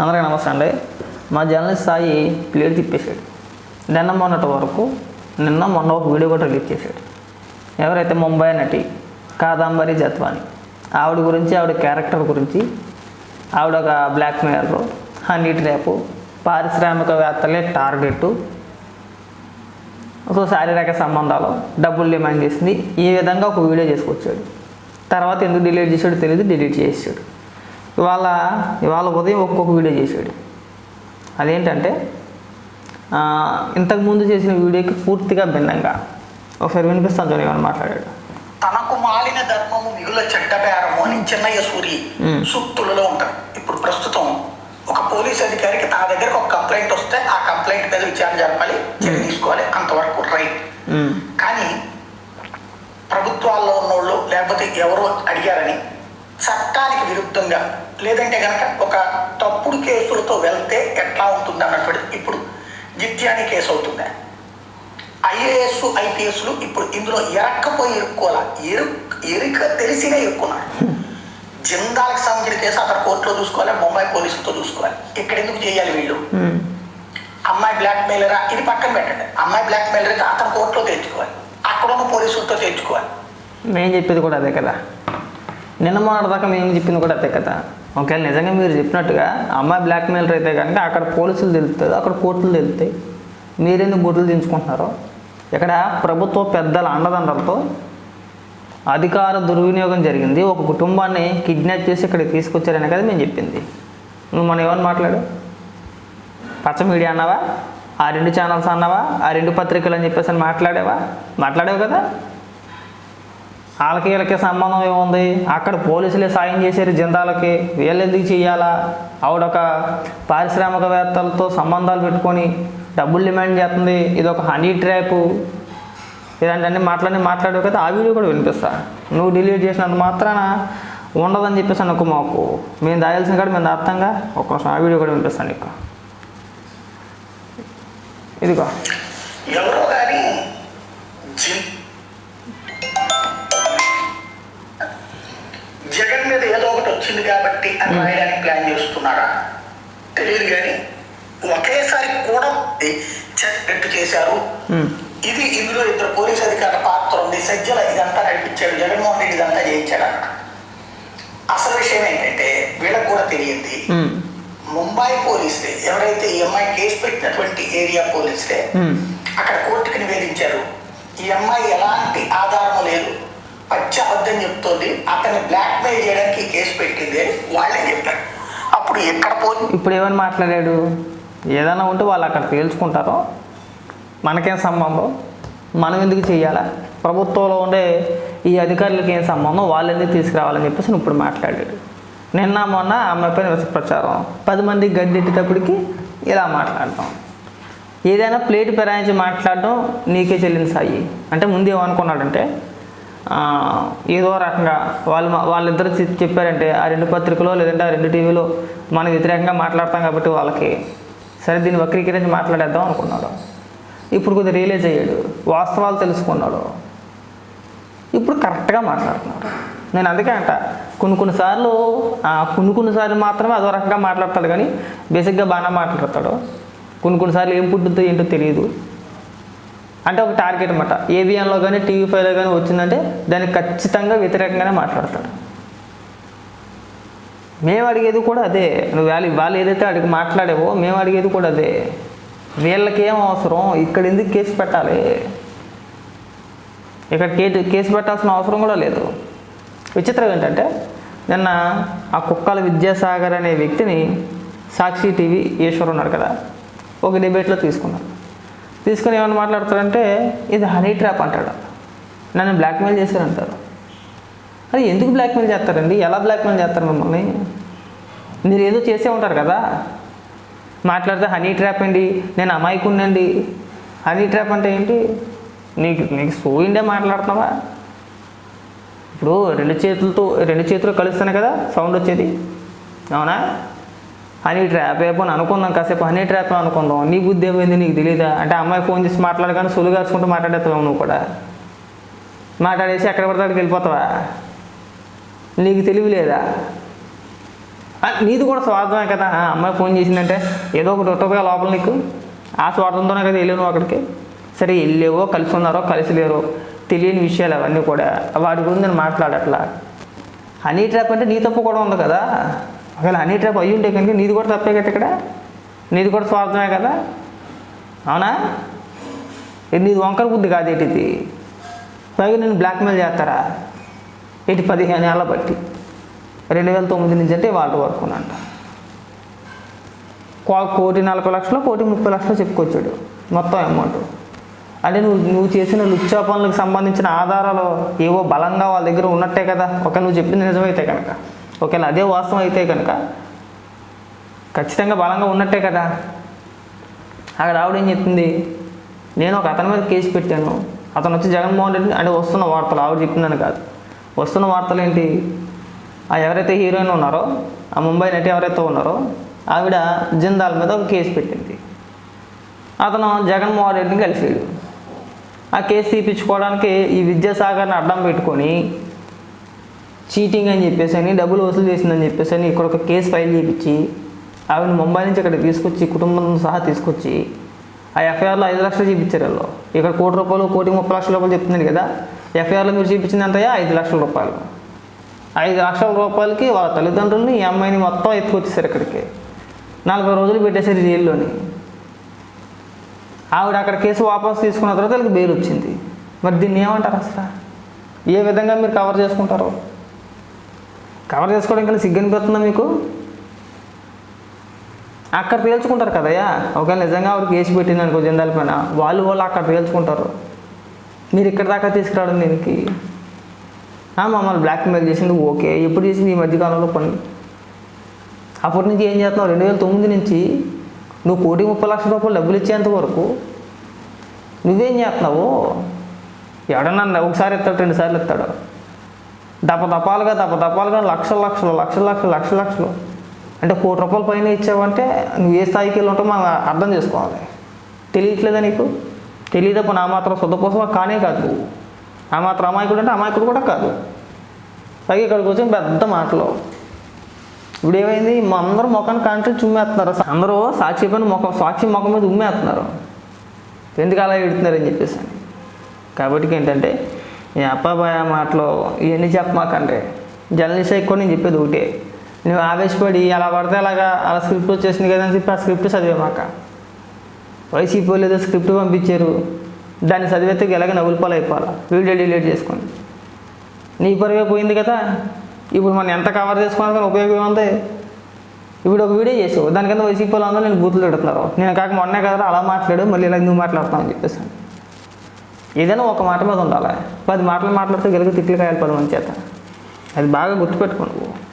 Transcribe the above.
అందరికీ నమస్తే అండి. మా జర్నలిస్ట్ సాయి ప్లేట్ తిప్పేశాడు. నిన్న మొన్నటి వరకు నిన్న మొన్న ఒక వీడియో కూడా రిలీజ్ చేశాడు. ఎవరైతే ముంబై నటి కాదంబరి జత్వాని ఆవిడ గురించి ఆవిడ క్యారెక్టర్ గురించి ఆవిడ ఒక బ్లాక్ మెయిలర్ హనీ ట్రాప్ పారిశ్రామికవేత్తలే టార్గెట్ సో శారీరక సంబంధాలు డబ్బులు డిమాండ్ చేసింది. ఈ విధంగా ఒక వీడియో చేసుకొచ్చాడు. తర్వాత ఎందుకు డిలీట్ చేశాడో తెలియదు డిలీట్ చేసాడు ఇవాళ ఇవాళ ఉదయం ఒక్కొక్క వీడియో చేశాడు. అదేంటంటే ఆ, ఇంతకు ముందు చేసిన వీడియోకి పూర్తిగా భిన్నంగా. ఒకసారి వినిపిస్తాను చూడండి ఏమని మాట్లాడాడు. తనకు మాలిన ధర్మము మిగుల చెడ్డబేరము అని చిన్నయ్య సూరి. సూక్తులలో ఉంటారు ఇప్పుడు ప్రస్తుతం ఒక పోలీస్ అధికారికి తన దగ్గరకు ఒక కంప్లైంట్ వస్తే ఆ కంప్లైంట్ మీద విచారణ జరపాలి చర్య తీసుకోవాలి అంతవరకు రైట్ కానీ ప్రభుత్వాల్లో ఉన్నోళ్ళు లేకపోతే ఎవరో అడిగారని చట్టానికి విరుద్ధంగా లేదంటే కనుక ఒక తప్పుడు కేసులతో వెళ్తే ఎట్లా ఉంటుంది అన్నటువంటి ఇప్పుడు జిత్యాని కేసు అవుతుందా. ఐఏఎస్ ఐపీఎస్లు ఇప్పుడు ఇందులో ఎరక్కపోయి ఇరుక్కోవాలా ఎరు ఎరుక తెలిసినే ఇరుక్కున్నాడు. జిందాలకు సంబంధించిన కేసు అక్కడ కోర్టులో చూసుకోవాలి ముంబై పోలీసులతో చూసుకోవాలి. ఇక్కడ ఎందుకు చేయాలి వీళ్ళు? అమ్మాయి బ్లాక్ మెయిలరా ఇది పక్కన పెట్టండి. అమ్మాయి బ్లాక్ మెయిలర్ అతను కోర్టులో తెచ్చుకోవాలి అక్కడ ఉన్న పోలీసులతో తెచ్చుకోవాలి మేము చెప్పేది కూడా అదే కదా. నిన్న మొన్నటిదాకా మేము చెప్పింది కూడా అదే కదా. ఒకవేళ నిజంగా మీరు చెప్పినట్టుగా అమ్మాయి బ్లాక్మెయిలర్ అయితే కనుక అక్కడ పోలీసులు తెలుస్తుంది అక్కడ కోర్టులు తెలుస్తాయి మీరెందుకు గుడ్లు దించుకుంటున్నారో? ఇక్కడ ప్రభుత్వ పెద్దల అండదండలతో అధికార దుర్వినియోగం జరిగింది. ఒక కుటుంబాన్ని కిడ్నాప్ చేసి ఇక్కడికి తీసుకొచ్చారనే కదా మేము చెప్పింది. నువ్వు మనం ఏమని మాట్లాడు పచ్చ మీడియా అన్నావా? ఆ రెండు ఛానల్స్ అన్నావా? ఆ రెండు పత్రికలు అని చెప్పేసి అని మాట్లాడావా? మాట్లాడావు కదా? వాళ్ళకి వీళ్ళకి సంబంధం ఏముంది? అక్కడ పోలీసులే సాయం చేశారు జిందాలకి. వీళ్ళు ఎందుకు చెయ్యాలా? ఆవిడ ఒక పారిశ్రామికవేత్తలతో సంబంధాలు పెట్టుకొని డబ్బులు డిమాండ్ చేస్తుంది. ఇది ఒక హనీ ట్రాప్ ఇలాంటివన్నీ మాట్లాడి మాట్లాడే కదా ఆ వీడియో కూడా వినిపిస్తా. నువ్వు డిలీట్ చేసినంత మాత్రాన ఉండదని చెప్పేసి అనుకో మాకు. మేము దాయాల్సిన కాడ మేము అర్థంగా ఒక ఆ వీడియో కూడా వినిపిస్తాను నీకు. ఇదిగో. ఎవరో కానీ జగన్ మీద ఏదో ఒకటి వచ్చింది కాబట్టి అని రాయడానికి ప్లాన్ చేస్తున్నారా? తెలియదు కానీ ఒకేసారి కూడా చెట్టు చేశారు. ఇది ఇందులో ఇద్దరు పోలీస్ అధికారుల పాత్ర ఉంది. సజ్జల ఇదంతా నడిపించాడు. జగన్మోహన్ రెడ్డి ఇదంతా చేయించాడు? అసలు విషయం ఏంటంటే వీళ్ళకి కూడా తెలియంది. ముంబై పోలీసులే ఎవరైతే ఈ అమ్మాయి కేసు పెట్టినటువంటి ఏరియా పోలీసులే అక్కడ కోర్టుకి నివేదించారు. ఈ అమ్మాయి ఎలాంటి ఆధారం లేదు. పచ్చి అబద్ధం చెప్తోంది. అతన్ని బ్లాక్మెయిల్ చేయడానికి కేసు పెట్టింది అని వాళ్ళే చెప్పారు. అప్పుడు ఎక్కడ పోయి ఇప్పుడు ఏమని మాట్లాడాడు? ఏదైనా ఉంటే వాళ్ళు అక్కడ తేల్చుకుంటారో? మనకేం సంబంధం? మనం ఎందుకు చేయాలా? ప్రభుత్వంలో ఉండే ఈ అధికారులకి ఏం సంబంధం? వాళ్ళు ఎందుకు తీసుకురావాలని చెప్పేసి ఇప్పుడు మాట్లాడాడు. నిన్న మొన్న అమ్మాయి పైన ప్రచారం పది మంది గడ్డెట్టేటప్పటికి ఇలా మాట్లాడటం ఏదైనా ప్లేట్ పెరాయించి మాట్లాడడం నీకే చెల్లింది సాయి. అంటే ముందు ఏమనుకున్నాడంటే ఏదో రకంగా వాళ్ళు వాళ్ళిద్దరు చెప్పారంటే ఆ రెండు పత్రికలో లేదంటే ఆ రెండు టీవీలో మనం వ్యతిరేకంగా మాట్లాడతాం కాబట్టి వాళ్ళకి సరే దీన్ని వక్రీకరించి మాట్లాడేద్దాం అనుకున్నాడు. ఇప్పుడు కొద్దిగా రియలైజ్ అయ్యాడు. వాస్తవాలు తెలుసుకున్నాడు. ఇప్పుడు కరెక్ట్గా మాట్లాడుతున్నాడు. నేను అందుకే అంట కొన్ని కొన్నిసార్లు కొన్ని కొన్నిసార్లు మాత్రమే అదో రకంగా మాట్లాడతాడు కానీ బేసిక్గా బాగానే మాట్లాడతాడు. కొన్ని కొన్నిసార్లు ఏం పుట్టుద్దో ఏంటో తెలియదు. అంటే ఒక టార్గెట్ అనమాట ఏబిఎన్లో కానీ టీవీ ఫైవ్లో కానీ వచ్చిందంటే దానికి ఖచ్చితంగా వ్యతిరేకంగానే మాట్లాడతాడు. మేము అడిగేది కూడా అదే. నువ్వు వాళ్ళు వాళ్ళు ఏదైతే అడిగి మాట్లాడేవో మేము అడిగేది కూడా అదే. వీళ్ళకేం అవసరం? ఇక్కడ ఎందుకు కేసు పెట్టాలి? ఇక్కడ కేసు కేసు పెట్టాల్సిన అవసరం కూడా లేదు. విచిత్రం ఏంటంటే నిన్న ఆ కుక్కల విద్యాసాగర్ అనే వ్యక్తిని సాక్షి టీవీ ఈశ్వర్ ఉన్నాడు కదా ఒక డిబేట్లో తీసుకున్నారు తీసుకుని ఏమైనా మాట్లాడతారంటే ఇది హనీ ట్రాప్ అంటాడు. నన్ను బ్లాక్మెయిల్ చేశారంటారు. అది ఎందుకు బ్లాక్మెయిల్ చేస్తారండి? ఎలా బ్లాక్మెయిల్ చేస్తారు మిమ్మల్ని? మీరు ఏదో చేసే ఉంటారు కదా. మాట్లాడితే హనీ ట్రాప్ అండి నేను అమాయకుండండి హనీ ట్రాప్ అంటే ఏంటి? నీకు నీకు సోయిండే మాట్లాడుతున్నావా? ఇప్పుడు రెండు చేతులతో రెండు చేతులు కలుస్తాను కదా సౌండ్ వచ్చేది. అవునా? హనీ ట్రాప్ ఏపో అనుకుందాం కాసేపు. హనీ ట్రాప్ అనుకుందాం. నీ బుద్ధి ఏమైంది నీకు తెలియదా అంటే అమ్మాయి ఫోన్ చేసి మాట్లాడగానే సులువు కాచుకుంటూ మాట్లాడేస్తావు నువ్వు కూడా. మాట్లాడేసి ఎక్కడ పడితే అక్కడికి వెళ్ళిపోతావా? నీకు తెలివి లేదా? నీది కూడా స్వార్థమే కదా. అమ్మాయి ఫోన్ చేసిందంటే ఏదో ఒకటి ఉంటుందిగా లోపల నీకు. ఆ స్వార్థంతోనే కదా వెళ్ళావు అక్కడికి. సరే వెళ్ళేవో కలిసి ఉన్నారో కలిసి లేరో తెలియని విషయాలు అవన్నీ కూడా. వాటి గురించి నేను మాట్లాడట్లా. హనీ ట్రాప్ అంటే నీ తప్పు కూడా ఉంది కదా. ఒకవేళ హనీ ట్రాప్ అయ్యి ఉంటే కనుక నీది కూడా తప్పే కదా ఇక్కడ? నీది కూడా స్వార్థమే కదా? అవునా? నీది వంకర బుద్ధి కాదు పైగా నేను బ్లాక్మెయిల్ చేస్తారా? ఇటు పదిహేను ఏళ్ళ బట్టి? రెండు వేల తొమ్మిది నుంచి అంటే వాళ్ళ వరకు అంట. కో- కోటి నలభై లక్షలు కోటి ముప్పై లక్షలు చెప్పుకొచ్చాడు. మొత్తం అమౌంట్. అంటే నువ్వు నువ్వు చేసిన లుచ్చా పనులకు సంబంధించిన ఆధారాలు ఏవో బలంగా వాళ్ళ దగ్గర ఉన్నట్టే కదా? ఒక నువ్వు చెప్పింది నిజమైతే కనుక. ఒకవేళ అదే వాస్తవం అయితే కనుక ఖచ్చితంగా బలంగా ఉన్నట్టే కదా. అక్కడ ఆవిడ ఏం చెప్తుంది? నేను ఒక అతని మీద కేసు పెట్టాను. అతను వచ్చి జగన్మోహన్ రెడ్డి అంటే వస్తున్న వార్తలు ఆవిడ చెప్పిందని కాదు. వస్తున్న వార్తలు ఏంటి? ఆ ఎవరైతే హీరోయిన్ ఉన్నారో ఆ ముంబై నటి ఎవరైతే ఉన్నారో ఆవిడ జిందాల్ మీద ఒక కేసు పెట్టింది. అతను జగన్మోహన్ రెడ్డిని కలిసాడు ఆ కేసు తీపించుకోవడానికి ఈ విద్యాసాగర్ని అడ్డం పెట్టుకొని చీటింగ్ అని చెప్పేసి అని డబ్బులు వసూలు చేసిందని చెప్పేసి అని ఇక్కడ ఒక కేసు ఫైల్ చేయించి ఆవిడ ముంబై నుంచి ఇక్కడ తీసుకొచ్చి కుటుంబంతో సహా తీసుకొచ్చి ఆ ఎఫ్ఐఆర్లో ఐదు లక్షలు చూపించారు వాళ్ళు. ఇక్కడ కోటి రూపాయలు కోటి ముప్పై లక్షల రూపాయలు చెప్తున్నారు కదా ఎఫ్ఐఆర్లో మీరు చూపించింది ఎంతయ్యా ఐదు లక్షల రూపాయలు. ఐదు లక్షల రూపాయలకి వాళ్ళ తల్లిదండ్రులని ఈ అమ్మాయిని మొత్తం ఎత్తుకొచ్చేసారు ఇక్కడికి. నలభై రోజులు పెట్టేశారు జైల్లోని. ఆవిడ అక్కడ కేసు వాపసు తీసుకున్న తర్వాత వాళ్ళకి బెయిల్ వచ్చింది. మరి దీన్ని ఏమంటారు అసలు? ఏ విధంగా మీరు కవర్ చేసుకుంటారు? కవర్ చేసుకోవడం కన్నా సిగ్గు అనిపిస్తుందా మీకు? అక్కడ తేల్చుకుంటారు కదయ్యా. ఒకవేళ నిజంగా ఆవిడ కేసు పెట్టింది అనుకో జెండాల పైన వాళ్ళు వాళ్ళు అక్కడ తేల్చుకుంటారు. మీరు ఇక్కడ దాకా తీసుకురావడం దీనికి. మమ్మల్ని బ్లాక్మెయిల్ చేసింది ఓకే. ఎప్పుడు చేసింది ఈ మధ్యకాలంలో పని? అప్పటి నుంచి ఏం చేస్తున్నావు? రెండు వేల తొమ్మిది నుంచి నువ్వు కోటి ముప్పై లక్షల రూపాయలు డబ్బులు ఇచ్చేంత వరకు నువ్వేం చేస్తున్నావు? ఎవడన్నా ఒకసారి ఇస్తాడు రెండు సార్లు ఇస్తాడు దపదపాలుగా దపదపాలుగా లక్షల లక్షలు లక్షల లక్షలు లక్షల లక్షలు. అంటే కోటి రూపాయల పైన ఇచ్చావంటే నువ్వు ఏ స్థాయికి వెళ్ళి ఉంటావు మనం అర్థం చేసుకోవాలి. తెలియట్లేదా నీకు? తెలియదప్పుడు నా మాత్రం శుద్ధపోసం కానే కాదు ఆ మాత్రం అమాయకుడు అంటే అమాయకుడు కూడా కాదు. పైగా ఇక్కడికి వచ్చి పెద్ద మాటలు. ఇప్పుడు ఏమైంది? మా అందరూ ముఖాన్ని కాంట్రీ చుమ్మేస్తున్నారు. అందరూ సాక్షి పైన ముఖం సాక్షి ముఖం మీద ఉమ్మేస్తున్నారు. ఎందుకు అలా ఎడుతున్నారని చెప్పేసి అని. కాబట్టి ఏంటంటే ఈ అప్పాబాయ మాటలు ఇవన్నీ చెప్పమాకండి జర్నలిస్ట్ ఎక్కువ నేను చెప్పేది ఒకటే. నువ్వు ఆవేశపడి అలా పడితే అలాగా అలా స్క్రిప్ట్ వచ్చేసింది కదా అని చెప్పి ఆ స్క్రిప్ట్ చదివేమాక. వైసీపీ వాళ్ళు ఏదో స్క్రిప్ట్ పంపించారు. దాన్ని చదివితే ఎలాగ నవ్వుల అయిపోవాలి వీడియో డిలీట్ చేసుకోండి నీ పరువే పోయింది కదా? ఇప్పుడు మనం ఎంత కవర్ చేసుకున్నా కానీ ఉపయోగం ఏముంది ఇప్పుడు ఒక వీడియో చేసావు. దాని కింద వైసీపీ వాళ్ళు అందరూ నేను బూతులు పెడుతున్నారు నేను కాక మొన్నే కదా అలా మాట్లాడు మళ్ళీ ఇలా నువ్వు మాట్లాడతావు అని చెప్పేసి ఏదైనా ఒక మాట మీద ఉండాలి. పది మాటలు మాట్లాడితే గెలుగు తిట్లు కాయాలి పది మంది చేత. అది బాగా గుర్తుపెట్టుకో నువ్వు.